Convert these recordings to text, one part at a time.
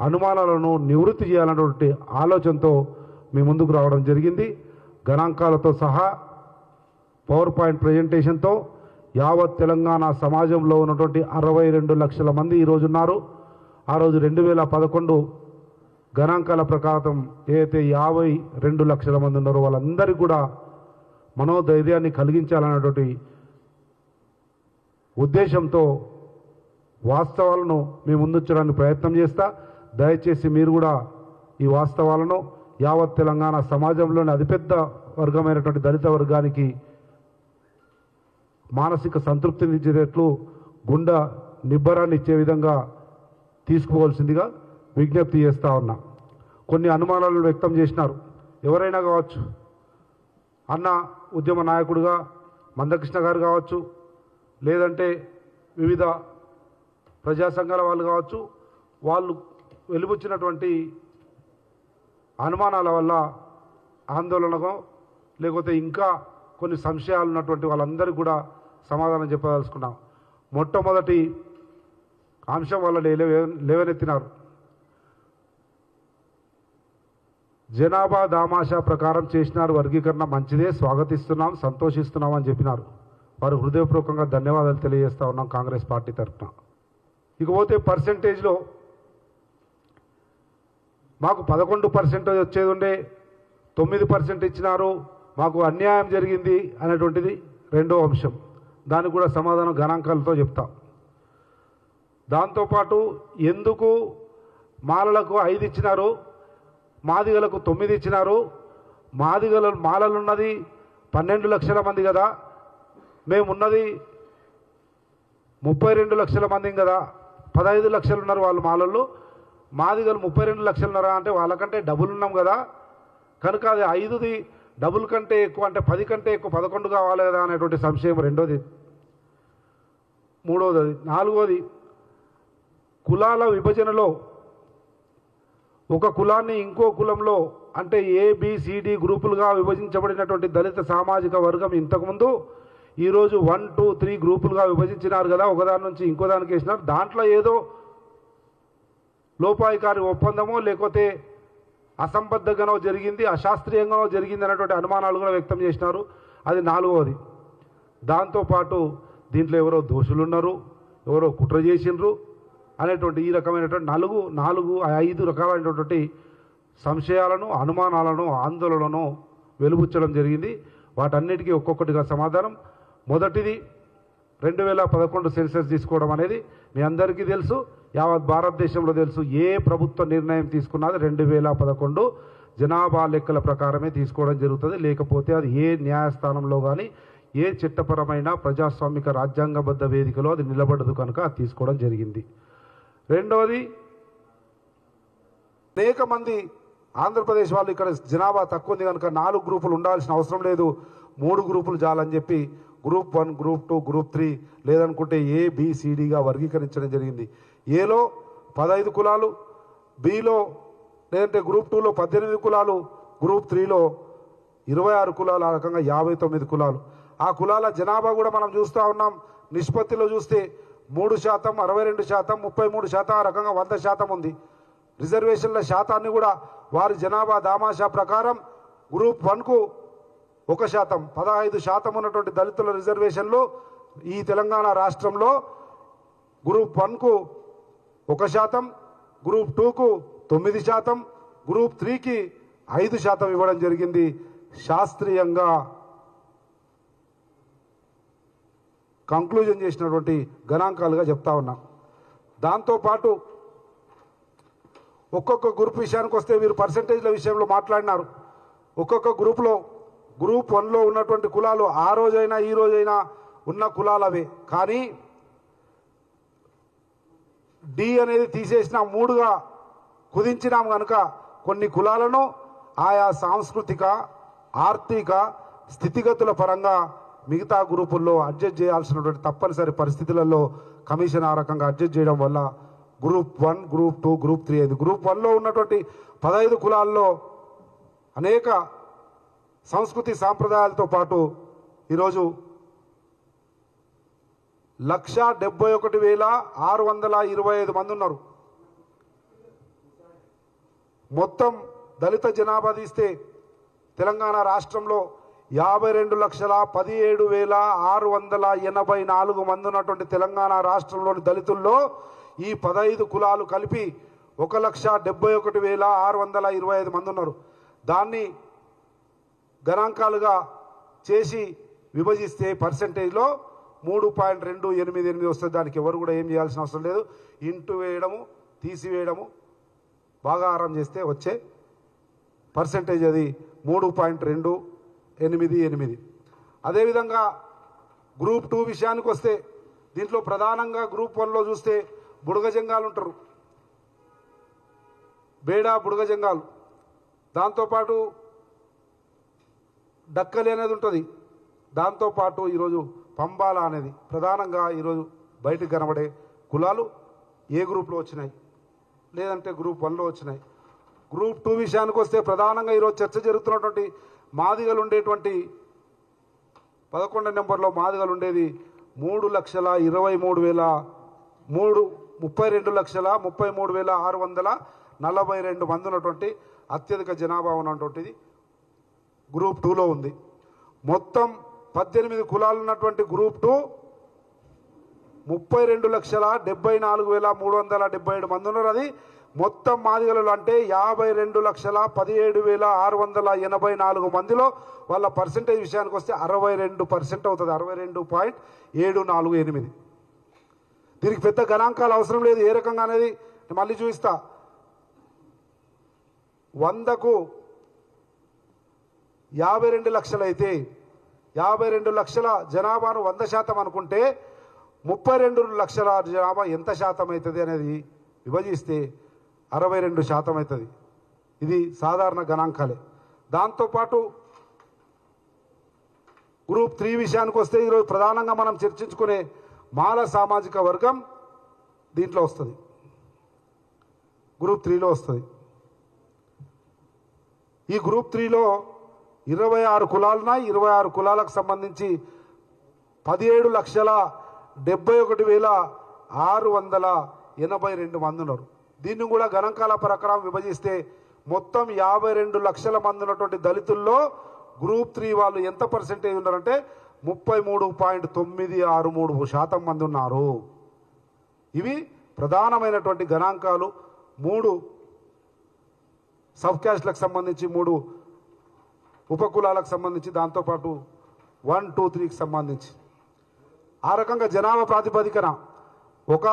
అనుమానాలను నివృత్తి చేయాలన్నటువంటి ఆలోచనతో మీ ముందుకు రావడం జరిగింది. గణాంకాలతో సహా పవర్ పాయింట్ ప్రజెంటేషన్తో యావత్ తెలంగాణ సమాజంలో ఉన్నటువంటి అరవై రెండు లక్షల మంది ఈరోజు ఉన్నారు. ఆ రోజు రెండు వేల పదకొండు గణాంకాల ప్రకారం ఏదైతే యాభై రెండు లక్షల మంది ఉన్నారో వాళ్ళందరికీ కూడా మనోధైర్యాన్ని కలిగించాలన్నటువంటి ఉద్దేశంతో వాస్తవాలను మేము ముందుంచడానికి ప్రయత్నం చేస్తా. దయచేసి మీరు కూడా ఈ వాస్తవాలను యావత్ తెలంగాణ సమాజంలోని అతిపెద్ద వర్గమైనటువంటి దళిత వర్గానికి మానసిక సంతృప్తిని ఇచ్చేటట్లు గుండె నిబ్బరాన్ని ఇచ్చే విధంగా తీసుకోవాల్సిందిగా విజ్ఞప్తి చేస్తా ఉన్నా. కొన్ని అనుమానాలను వ్యక్తం చేసినారు. ఎవరైనా కావచ్చు అన్న ఉద్యమ నాయకుడుగా మందకృష్ణ గారు కావచ్చు లేదంటే వివిధ ప్రజా సంఘాల వాళ్ళు కావచ్చు వాళ్ళు వెలుబుచ్చినటువంటి అనుమానాల వల్ల ఆందోళనకు లేకపోతే ఇంకా కొన్ని సంశయాలు ఉన్నటువంటి వాళ్ళందరికీ కూడా సమాధానం చెప్పదలుచుకున్నాం. మొట్టమొదటి అంశం వల్ల లేవనెత్తినారు. జనాభా దామాషా ప్రకారం చేసినారు వర్గీకరణ మంచిదే స్వాగతిస్తున్నాం సంతోషిస్తున్నాం అని చెప్పినారు. వారు హృదయపూర్వకంగా ధన్యవాదాలు తెలియజేస్తా ఉన్నాం కాంగ్రెస్ పార్టీ తరఫున. ఇకపోతే పర్సెంటేజ్లో మాకు పదకొండు పర్సెంట్ వచ్చేది ఉండే తొమ్మిది పర్సెంట్ ఇచ్చినారు మాకు అన్యాయం జరిగింది అనేటువంటిది రెండో అంశం. దానికి కూడా సమాధానం గణాంకాలతో చెప్తాం. దాంతోపాటు ఎందుకు మాలలకు ఐదు ఇచ్చినారు మాదిగలకు తొమ్మిది ఇచ్చినారు మాదిగల మాలలున్నది పన్నెండు లక్షల మంది కదా మేమున్నది ముప్పై రెండు లక్షల మంది కదా పదహైదు లక్షలు ఉన్నారు వాళ్ళు మాలల్లో మాది గల ముప్పై రెండు లక్షలున్నరా అంటే వాళ్ళకంటే డబుల్ ఉన్నాం కదా. కనుక అది ఐదుది డబుల్ కంటే ఎక్కువ అంటే పది కంటే ఎక్కువ పదకొండు కావాలి కదా అనేటువంటి సంశయం రెండోది. మూడోది అది నాలుగోది కులాల విభజనలో ఒక కులాన్ని ఇంకో కులంలో అంటే ఏబిసిడి గ్రూపులుగా విభజించబడినటువంటి దళిత సామాజిక వర్గం ఇంతకుముందు ఈరోజు వన్ టూ త్రీ గ్రూపులుగా విభజించినారు కదా. ఒకదాని నుంచి ఇంకో దానికి వేసినారు. దాంట్లో ఏదో లోపాయికారి ఒప్పందమో లేకపోతే అసంబద్ధంగానో జరిగింది అశాస్త్రీయంగానో జరిగింది అనేటువంటి అనుమానాలు కూడా వ్యక్తం చేసినారు. అది నాలుగవది. దాంతోపాటు దీంట్లో ఎవరో దోషులు ఉన్నారు ఎవరో కుట్ర చేసిండ్రు అనేటువంటి ఈ రకమైనటువంటి నాలుగు నాలుగు ఐదు రకాలైనటువంటి సంశయాలను అనుమానాలను ఆందోళనను వెలుబుచ్చడం జరిగింది. వాటన్నిటికీ ఒక్కొక్కటిగా సమాధానం. మొదటిది రెండు వేల పదకొండు సెన్సెస్ తీసుకోవడం అనేది మీ అందరికీ తెలుసు యావత్ భారతదేశంలో తెలుసు ఏ ప్రభుత్వ నిర్ణయం తీసుకున్నది రెండు వేల పదకొండు జనాభా లెక్కల ప్రకారమే తీసుకోవడం జరుగుతుంది. లేకపోతే అది ఏ న్యాయస్థానంలో కానీ ఏ చట్టపరమైన ప్రజాస్వామిక రాజ్యాంగబద్ధ వేదికలో అది నిలబడదు కనుక అది తీసుకోవడం జరిగింది. రెండవది అనేక మంది ఆంధ్రప్రదేశ్ వాళ్ళు ఇక్కడ జనాభా తక్కువ ఉంది కనుక నాలుగు గ్రూపులు ఉండాల్సిన అవసరం లేదు. మూడు గ్రూపులు చాలని చెప్పి group one group two group three లేదనుకుంటే ఏ బీసీడీగా వర్గీకరించడం జరిగింది. ఏలో పదహైదు కులాలు బిలో లేదంటే గ్రూప్ టూలో పద్దెనిమిది కులాలు గ్రూప్ త్రీలో ఇరవై ఆరు కులాలు ఆ రకంగా యాభై తొమ్మిది కులాలు. ఆ కులాల జనాభా కూడా మనం చూస్తూ ఉన్నాం. నిష్పత్తిలో చూస్తే మూడు శాతం అరవై రెండు శాతం ముప్పై మూడు శాతం ఆ రకంగా వంద శాతం ఉంది. రిజర్వేషన్ల శాతాన్ని కూడా వారి జనాభా దామాషా ప్రకారం గ్రూప్ వన్కు ఒక శాతం పదహైదు శాతం ఉన్నటువంటి దళితుల రిజర్వేషన్లు ఈ తెలంగాణ రాష్ట్రంలో గ్రూప్ వన్కు ఒక శాతం గ్రూప్ టూకు తొమ్మిది శాతం గ్రూప్ త్రీకి ఐదు శాతం ఇవ్వడం జరిగింది శాస్త్రీయంగా. కంక్లూజన్ చేసినటువంటి గణాంకాలుగా చెప్తా ఉన్నాం. దాంతోపాటు ఒక్కొక్క గ్రూప్ విషయానికి వస్తే మీరు పర్సంటేజ్ల విషయంలో మాట్లాడినారు. ఒక్కొక్క గ్రూప్లో గ్రూప్ వన్లో ఉన్నటువంటి కులాలు ఆ రోజైనా ఈ రోజైనా ఉన్న కులాలవి. కానీ డి అనేది తీసేసిన మూడుగా కుదించినాం కనుక కొన్ని కులాలను ఆయా సాంస్కృతిక ఆర్థిక స్థితిగతుల పరంగా మిగతా గ్రూపుల్లో అడ్జస్ట్ చేయాల్సినటువంటి తప్పనిసరి పరిస్థితులలో కమిషన్ ఆ రకంగా అడ్జస్ట్ చేయడం వల్ల group one group two group three అయింది గ్రూప్ వన్లో ఉన్నటువంటి పదహైదు కులాల్లో అనేక సంస్కృతి సాంప్రదాయాలతో పాటు ఈరోజు లక్ష డెబ్బై ఒకటి వేల ఆరు వందల ఇరవై ఐదు మంది ఉన్నారు. మొత్తం దళిత జనాభా తీస్తే తెలంగాణ రాష్ట్రంలో యాభై రెండు లక్షల పదిహేడు వేల ఆరు వందల ఎనభై నాలుగు మంది ఉన్నటువంటి తెలంగాణ రాష్ట్రంలోని దళితుల్లో ఈ పదహైదు కులాలు కలిపి ఒక లక్ష డెబ్బై ఒకటి వేల ఆరు వందల ఇరవై ఐదు మంది ఉన్నారు. దాన్ని గణాంకాలుగా చేసి విభజిస్తే పర్సంటేజ్లో మూడు పాయింట్ రెండు ఎనిమిది ఎనిమిది వస్తుంది దానికి ఎవరు కూడా ఏం చేయాల్సిన అవసరం లేదు. ఇంటూ వేయడము తీసివేయడము భాగాహారం చేస్తే వచ్చే పర్సంటేజ్ అది మూడు పాయింట్ రెండు ఎనిమిది ఎనిమిది. అదేవిధంగా గ్రూప్ టూ విషయానికి వస్తే దీంట్లో ప్రధానంగా గ్రూప్ వన్లో చూస్తే బుడగ జంగాలు ఉంటారు. బేడా బుడగ జంగాలు దాంతోపాటు డక్కలి అనేది ఉంటుంది దాంతోపాటు ఈరోజు పంబాల అనేది ప్రధానంగా ఈరోజు బయటకు కనబడే కులాలు ఏ గ్రూప్లో వచ్చినాయి? లేదంటే గ్రూప్ వన్లో వచ్చినాయి. గ్రూప్ టూ విషయానికి వస్తే ప్రధానంగా ఈరోజు చర్చ జరుగుతున్నటువంటి మాదిగలు ఉండేటువంటి పదకొండు నెంబర్లో మాదిగలు ఉండేది మూడు లక్షల ఇరవై మూడు వేల మూడు ముప్పై రెండు లక్షల ముప్పై మూడు వేల ఆరు వందల నలభై రెండు మంది ఉన్నటువంటి అత్యధిక జనాభా ఉన్నటువంటిది. గ్రూప్ టూలో ఉంది. మొత్తం పద్దెనిమిది కులాలు ఉన్నటువంటి గ్రూప్ టూ ముప్పై రెండు లక్షల డెబ్బై నాలుగు వేల మూడు వందల డెబ్బై ఏడు మంది ఉన్నారు. అది మొత్తం మాదిగలలో అంటే యాభై రెండు లక్షల పదిహేడు వేల ఆరు వందల ఎనభై నాలుగు మందిలో వాళ్ళ పర్సంటేజ్ విషయానికి వస్తే అరవై రెండు పర్సెంట్ అవుతుంది. అరవై రెండు పాయింట్ ఏడు నాలుగు ఎనిమిది. దీనికి పెద్ద గణాంకాలు అవసరం లేదు. ఏ రకంగా అనేది మళ్ళీ చూపిస్తా. వందకు యాభై రెండు లక్షలైతే యాభై రెండు లక్షల జనాభాను వంద శాతం అనుకుంటే ముప్పై రెండు లక్షల జనాభా ఎంత శాతం అవుతుంది అనేది విభజిస్తే అరవై రెండు శాతం అవుతుంది ఇది సాధారణ గణాంకాలే. దాంతోపాటు గ్రూప్ త్రీ విషయానికి వస్తే ఈరోజు ప్రధానంగా మనం చర్చించుకునే మాల సామాజిక వర్గం దీంట్లో వస్తుంది. గ్రూప్ త్రీలో వస్తుంది. ఈ గ్రూప్ త్రీలో ఇరవై ఆరు కులాలున్నాయి ఇరవై ఆరు కులాలకు సంబంధించి పదిహేడు లక్షల డెబ్బై ఒకటి వేల ఆరు వందల ఎనభై రెండు మంది ఉన్నారు. దీన్ని కూడా గణాంకాల ప్రకారం విభజిస్తే మొత్తం యాభై రెండు లక్షల మంది ఉన్నటువంటి దళితుల్లో గ్రూప్ త్రీ వాళ్ళు ఎంత పర్సెంటేజ్ ఉన్నారంటే ముప్పై మూడు పాయింట్ తొమ్మిది ఆరు మూడు శాతం మంది ఉన్నారు. ఇవి ప్రధానమైనటువంటి గణాంకాలు. మూడు సబ్ క్యాస్ట్లకు సంబంధించి మూడు ఉపకులాలకు సంబంధించి దాంతోపాటు వన్ టూ త్రీకి సంబంధించి. ఆ రకంగా జనాభా ప్రాతిపదికన ఒక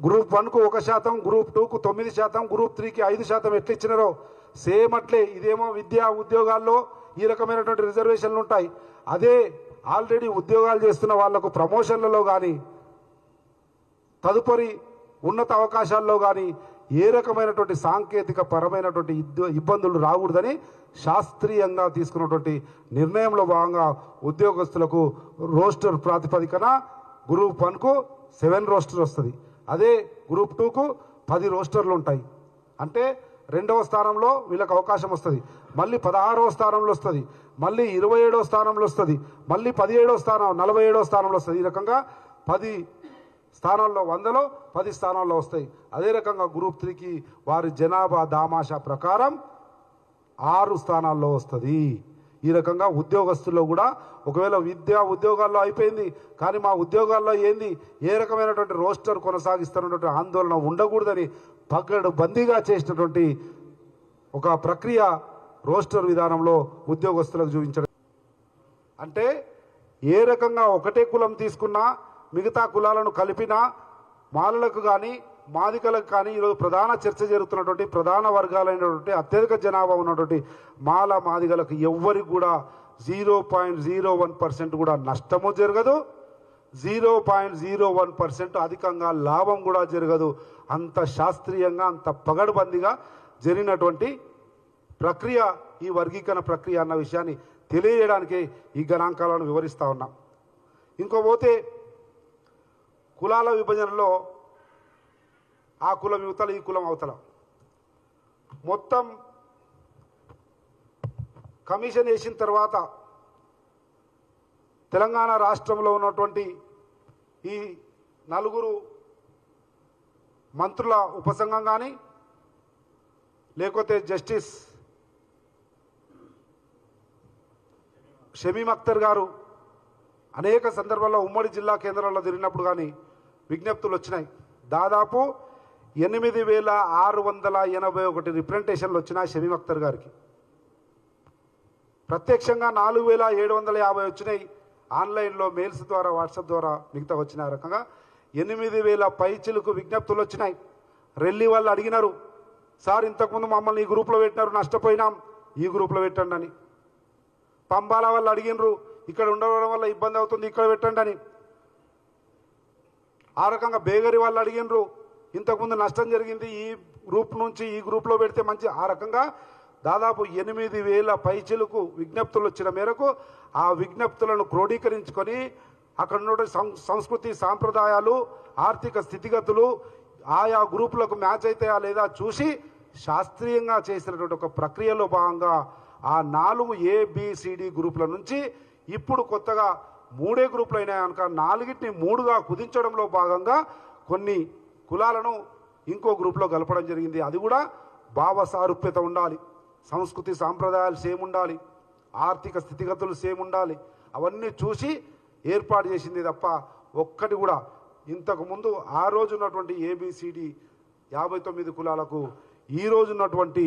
గ్రూప్ వన్కు ఒక శాతం గ్రూప్ టూకు తొమ్మిది శాతం గ్రూప్ త్రీకి ఐదు శాతం ఎట్లిచ్చినారో సేమ్ అట్లే ఇదేమో విద్యా ఉద్యోగాల్లో ఈ రకమైనటువంటి రిజర్వేషన్లు ఉంటాయి. అదే ఆల్రెడీ ఉద్యోగాలు చేస్తున్న వాళ్ళకు ప్రమోషన్లలో కానీ తదుపరి ఉన్నత అవకాశాల్లో కానీ ఏ రకమైనటువంటి సాంకేతిక పరమైనటువంటి ఇబ్బందులు రాకూడదని శాస్త్రీయంగా తీసుకున్నటువంటి నిర్ణయంలో భాగంగా ఉద్యోగస్తులకు రోస్టర్ ప్రాతిపదికన గ్రూప్ వన్కు సెవెన్ రోస్టర్ వస్తుంది. అదే గ్రూప్ టూకు పది రోస్టర్లు ఉంటాయి. అంటే రెండవ స్థానంలో వీళ్ళకి అవకాశం వస్తుంది. మళ్ళీ పదహారవ స్థానంలో వస్తుంది. మళ్ళీ ఇరవై ఏడవ స్థానంలో వస్తుంది. మళ్ళీ పదిహేడవ స్థానం నలభై ఏడవ స్థానంలో వస్తుంది. ఈ రకంగా పది స్థానాల్లో వందలో పది స్థానాల్లో వస్తాయి. అదే రకంగా గ్రూప్ త్రీకి వారి జనాభా దామాషా ప్రకారం ఆరు స్థానాల్లో వస్తుంది. ఈ రకంగా ఉద్యోగస్తుల్లో కూడా ఒకవేళ విద్యా ఉద్యోగాల్లో అయిపోయింది కానీ మా ఉద్యోగాల్లో ఏంది? ఏ రకమైనటువంటి రోస్టర్ కొనసాగిస్తున్నటువంటి ఆందోళన ఉండకూడదని పగడు బందీగా చేసినటువంటి ఒక ప్రక్రియ రోస్టర్ విధానంలో ఉద్యోగస్తులకు చూపించడం. అంటే ఏ రకంగా ఒకటే కులం తీసుకున్నా మిగతా కులాలను కలిపిన మాలలకు కానీ మాదికలకు కానీ ఈరోజు ప్రధాన చర్చ జరుగుతున్నటువంటి ప్రధాన వర్గాలైనటువంటి అత్యధిక జనాభా ఉన్నటువంటి మాల మాదిగలకు ఎవ్వరికి కూడా zero point zero one percent కూడా నష్టము జరగదు. Zero point zero one percent అధికంగా లాభం కూడా జరగదు. అంత శాస్త్రీయంగా అంత పగడుబందిగా జరిగినటువంటి ప్రక్రియ ఈ వర్గీకరణ ప్రక్రియ అన్న విషయాన్ని తెలియజేయడానికి ఈ గణాంకాలను వివరిస్తూ ఉన్నాం. ఇంకోపోతే కులాల విభజనలో ఆ కులం యువతల ఈ కులం అవతల. మొత్తం కమిషన్ వేసిన తర్వాత తెలంగాణ రాష్ట్రంలో ఉన్నటువంటి ఈ నలుగురు మంత్రుల ఉపసంఘం కానీ లేకపోతే జస్టిస్ షమీమ్ అఖ్తర్ గారు అనేక సందర్భాల్లో ఉమ్మడి జిల్లా కేంద్రాల్లో తిరిగినప్పుడు కానీ విజ్ఞప్తులు వచ్చినాయి. దాదాపు ఎనిమిది వేల ఆరు వందల ఎనభై ఒకటి రిప్రజెంటేషన్లు వచ్చినాయి షమీమ్ అఖ్తర్ గారికి. ప్రత్యక్షంగా నాలుగు వేల ఏడు వందల యాభై వచ్చినాయి ఆన్లైన్లో మెయిల్స్ ద్వారా వాట్సాప్ ద్వారా మిగతా వచ్చిన రకంగా ఎనిమిది వేల పైచిలకు విజ్ఞప్తులు వచ్చినాయి. రెల్లి వాళ్ళు అడిగినారు సార్ ఇంతకుముందు మమ్మల్ని ఈ గ్రూప్లో పెట్టినారు నష్టపోయినాం ఈ గ్రూప్లో పెట్టండి అని. పంబాల వాళ్ళు అడిగినరు ఇక్కడ ఉండడం వల్ల ఇబ్బంది అవుతుంది ఇక్కడ పెట్టండి అని. ఆ రకంగా బేగరి వాళ్ళు అడిగినరు ఇంతకుముందు నష్టం జరిగింది ఈ గ్రూప్ నుంచి ఈ గ్రూప్లో పెడితే మంచి ఆ రకంగా దాదాపు ఎనిమిది వేల పైచీలకు విజ్ఞప్తులు వచ్చిన మేరకు ఆ విజ్ఞప్తులను క్రోడీకరించుకొని అక్కడ ఉన్న సం- సంస్కృతి సాంప్రదాయాలు ఆర్థిక స్థితిగతులు ఆయా గ్రూపులకు మ్యాచ్ అవుతాయా లేదా చూసి శాస్త్రీయంగా చేసినటువంటి ఒక ప్రక్రియలో భాగంగా ఆ నాలుగు ఏబిసిడి గ్రూపుల నుంచి ఇప్పుడు కొత్తగా మూడే గ్రూపులు అయినాయి కనుక నాలుగింటిని మూడుగా కుదించడంలో భాగంగా కొన్ని కులాలను ఇంకో గ్రూప్లో కలపడం జరిగింది. అది కూడా భావ సారూప్యత ఉండాలి. సంస్కృతి సాంప్రదాయాలు సేమ్ ఉండాలి. ఆర్థిక స్థితిగతులు సేమ్ ఉండాలి. అవన్నీ చూసి ఏర్పాటు చేసింది తప్ప ఒక్కటి కూడా ఇంతకుముందు ఆ రోజు ఉన్నటువంటి ఏబిసిడి యాభై తొమ్మిది కులాలకు ఈ రోజు ఉన్నటువంటి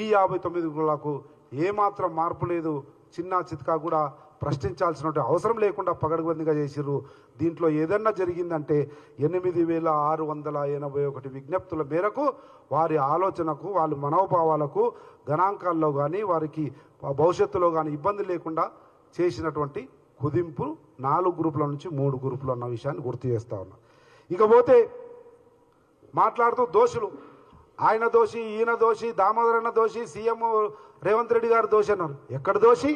ఈ యాభై తొమ్మిది కులాలకు ఏమాత్రం మార్పు లేదు. చిన్న చిత్కా కూడా ప్రశ్నించాల్సిన అవసరం లేకుండా పగడబందిగా చేసిర్రు. దీంట్లో ఏదన్నా జరిగిందంటే ఎనిమిది వేల ఆరు వందల ఎనభై ఒకటి విజ్ఞప్తుల మేరకు వారి ఆలోచనకు వాళ్ళ మనోభావాలకు గణాంకాల్లో కానీ వారికి భవిష్యత్తులో కానీ ఇబ్బంది లేకుండా చేసినటువంటి కుదింపు నాలుగు గ్రూపుల నుంచి మూడు గ్రూపులు అన్న విషయాన్ని గుర్తు చేస్తా ఉన్నా. ఇకపోతే మాట్లాడుతూ దోషులు. ఆయన దోషి ఈయన దోషి దామోదరన్న దోషి సీఎం రేవంత్ రెడ్డి గారు దోషి అన్నారు. ఎక్కడ దోషి?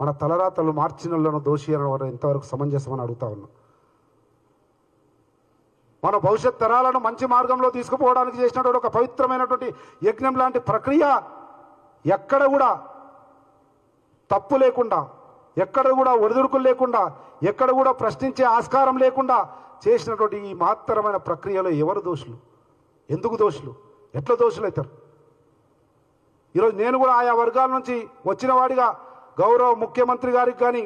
మన తలరాతలు మార్చినలను దోషి అనడం ఎంతవరకు సమంజసమని అడుగుతా ఉన్నా. మన భవిష్యత్ తరాలను మంచి మార్గంలో తీసుకుపోవడానికి చేసినటువంటి ఒక పవిత్రమైనటువంటి యజ్ఞం లాంటి ప్రక్రియ ఎక్కడ కూడా తప్పు లేకుండా ఎక్కడ కూడా ఒడిదుడుకులు లేకుండా ఎక్కడ కూడా ప్రశ్నించే ఆస్కారం లేకుండా చేసినటువంటి ఈ మహత్తరమైన ప్రక్రియలో ఎవరు దోషులు? ఎందుకు దోషులు? ఎట్లా దోషులు అవుతారు ఈరోజు నేను కూడా ఆయా వర్గాల నుంచి వచ్చిన వాడిగా గౌరవ ముఖ్యమంత్రి గారికి కానీ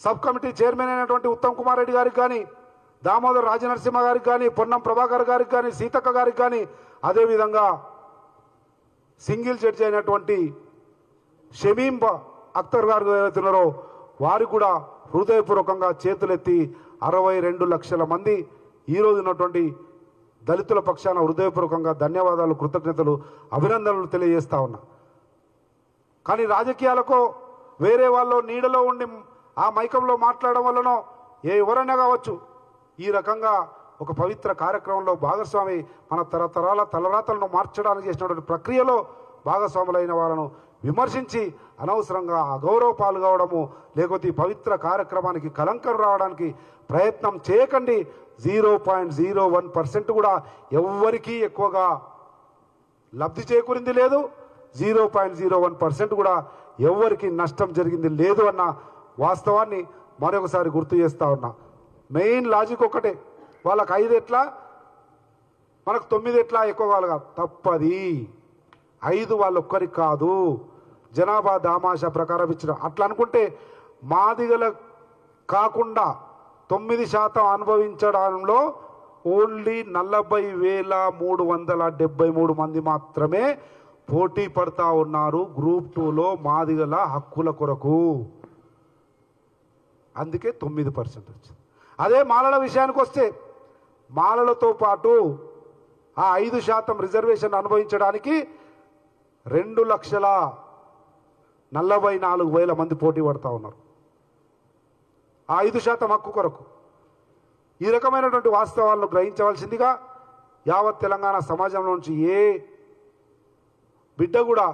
సబ్ కమిటీ చైర్మన్ అయినటువంటి ఉత్తమ్ కుమార్ రెడ్డి గారికి కానీ దామోదర్ రాజనరసింహ గారికి కానీ పొన్నం ప్రభాకర్ గారికి కానీ సీతక్క గారికి కానీ అదేవిధంగా సింగిల్ జడ్జి అయినటువంటి షమీం అక్తర్ అఖ్తర్ గారు ఏదైతున్నారో వారు కూడా హృదయపూర్వకంగా చేతులెత్తి అరవై రెండు లక్షల మంది ఈరోజు ఉన్నటువంటి దళితుల పక్షాన హృదయపూర్వకంగా ధన్యవాదాలు కృతజ్ఞతలు అభినందనలు తెలియజేస్తా ఉన్నా. కానీ రాజకీయాలకు వేరే వాళ్ళు నీడలో ఉండి ఆ మైకంలో మాట్లాడడం వల్లనో ఏ ఎవరైనా కావచ్చు. ఈ రకంగా ఒక పవిత్ర కార్యక్రమంలో భాగస్వామి మన తరతరాల తలరాతలను మార్చడానికి చేసినటువంటి ప్రక్రియలో భాగస్వాములైన వాళ్ళను విమర్శించి అనవసరంగా అగౌరవ పాల్గొవడము లేకపోతే ఈ పవిత్ర కార్యక్రమానికి కలంకం రావడానికి ప్రయత్నం చేయకండి. Zero point zero one percent కూడా ఎవ్వరికీ ఎక్కువగా లబ్ధి చేకూరింది లేదు. Zero point zero one percent కూడా ఎవరికి నష్టం జరిగింది లేదు అన్న వాస్తవాన్ని మరొకసారి గుర్తు చేస్తా ఉన్నా. మెయిన్ లాజిక్ ఒకటే వాళ్ళకి ఐదు ఎట్లా? మనకు తొమ్మిది ఎట్లా? ఎక్కువ వాళ్ళగా తప్పది. ఐదు వాళ్ళొక్కరికి కాదు. జనాభా దామాష ప్రకారం ఇచ్చిన. అట్లా అనుకుంటే మాదిగల కాకుండా తొమ్మిది శాతం అనుభవించడంలో ఓన్లీ నలభై వేల మూడు వందల డెబ్బై మూడు మంది మాత్రమే పోటీ పడతా ఉన్నారు గ్రూప్ టూలో మాదిగల హక్కుల కొరకు. అందుకే తొమ్మిది పర్సెంట్ వచ్చింది. అదే మాలల విషయానికి వస్తే మాలలతో పాటు ఆ ఐదు శాతం రిజర్వేషన్ అనుభవించడానికి రెండు లక్షల నలభై నాలుగు వేల మంది పోటీ పడతా ఉన్నారు. ఆ ఐదు శాతం హక్కు కొరకు. ఈ రకమైనటువంటి వాస్తవాలను గ్రహించవలసిందిగా యావత్ తెలంగాణ సమాజంలో నుంచి ఏ బిడ్డ కూడా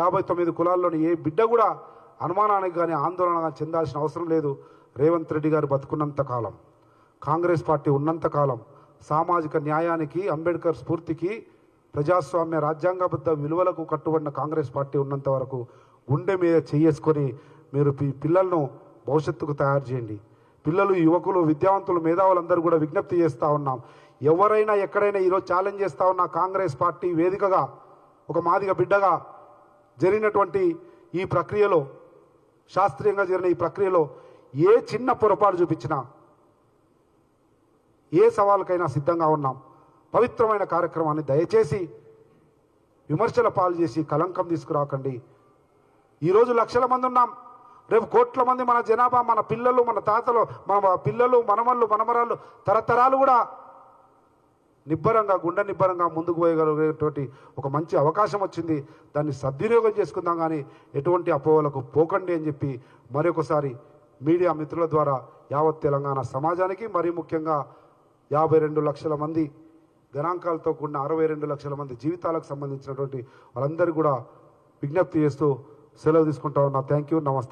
యాభై తొమ్మిది కులాల్లోని ఏ బిడ్డ కూడా అనుమానానికి కానీ ఆందోళన చెందాల్సిన అవసరం లేదు. రేవంత్ రెడ్డి గారు బతుకున్నంత కాలం కాంగ్రెస్ పార్టీ ఉన్నంత కాలం సామాజిక న్యాయానికి అంబేద్కర్ స్ఫూర్తికి ప్రజాస్వామ్య రాజ్యాంగబద్ధ విలువలకు కట్టుబడిన కాంగ్రెస్ పార్టీ ఉన్నంత వరకు గుండె మీద చేసుకొని మీరు పిల్లలను భవిష్యత్తుకు తయారు చేయండి. పిల్లలు యువకులు విద్యావంతులు మేధావులందరూ కూడా విజ్ఞప్తి చేస్తూ ఉన్నాం. ఎవరైనా ఎక్కడైనా ఈరోజు ఛాలెంజ్ చేస్తూ ఉన్న కాంగ్రెస్ పార్టీ వేదికగా ఒక మాదిగ బిడ్డగా జరిగినటువంటి ఈ ప్రక్రియలో శాస్త్రీయంగా జరిగిన ఈ ప్రక్రియలో ఏ చిన్న పొరపాటు చూపించినా ఏ సవాలుకైనా సిద్ధంగా ఉన్నాం. పవిత్రమైన కార్యక్రమాన్ని దయచేసి విమర్శల పాలు చేసి కలంకం తీసుకురాకండి. ఈరోజు లక్షల మంది ఉన్నాం. రేపు కోట్ల మంది మన జనాభా మన పిల్లలు మన తాతలు మన పిల్లలు మనమళ్ళు మనమరాళ్ళు తరతరాలు కూడా నిబ్బరంగా గుండె నిబ్బరంగా ముందుకు పోయగలిగేటువంటి ఒక మంచి అవకాశం వచ్చింది. దాన్ని సద్వినియోగం చేసుకుందాం కానీ ఎటువంటి అపోహలకు పోకండి అని చెప్పి మరొకసారి మీడియా మిత్రుల ద్వారా యావత్ తెలంగాణ సమాజానికి మరీ ముఖ్యంగా యాభై రెండు లక్షల మంది గణాంకాలతో కూడిన అరవై రెండు లక్షల మంది జీవితాలకు సంబంధించినటువంటి వాళ్ళందరూ కూడా విజ్ఞప్తి చేస్తూ సెలవు తీసుకుంటా ఉన్నా. థ్యాంక్ యూ నమస్తే